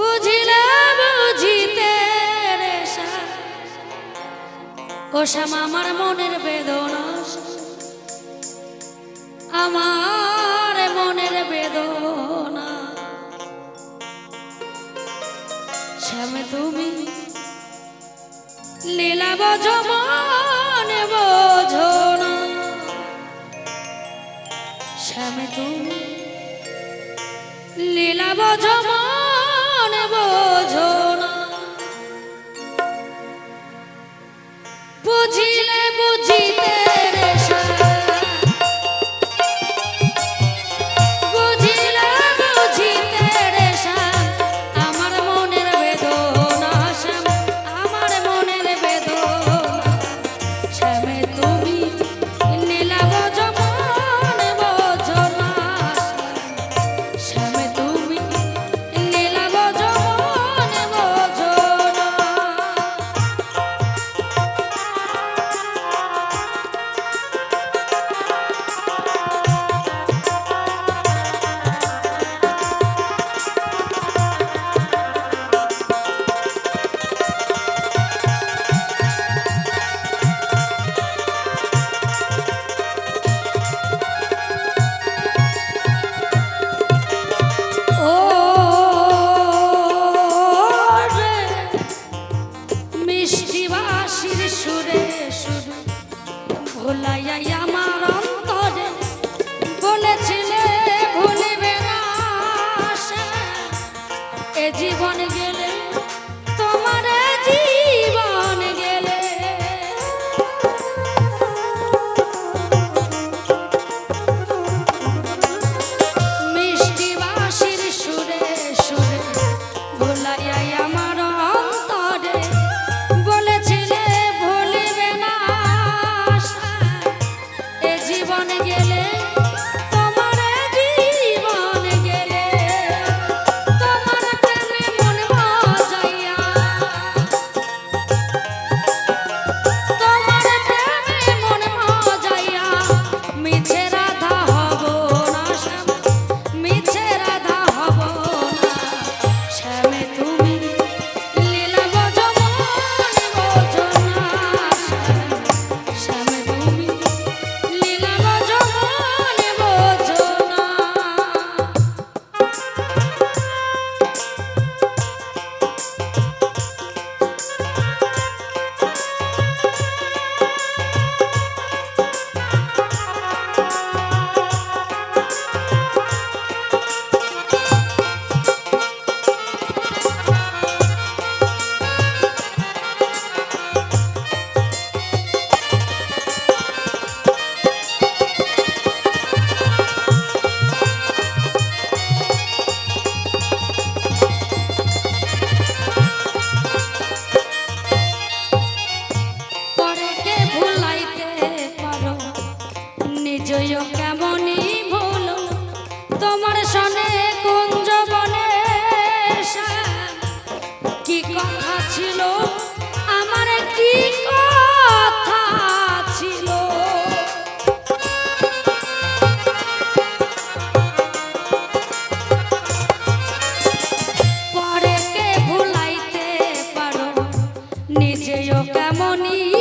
বুঝিলা বুঝিতে ও শ্যাম, আমার মনের বেদনা আমার মনের বেদনা। শ্যাম, তুমি লীলা বোঝো, মনে বোঝো না। শ্যাম, তুমি লীলা বোঝো জীবন গেলে তেমনি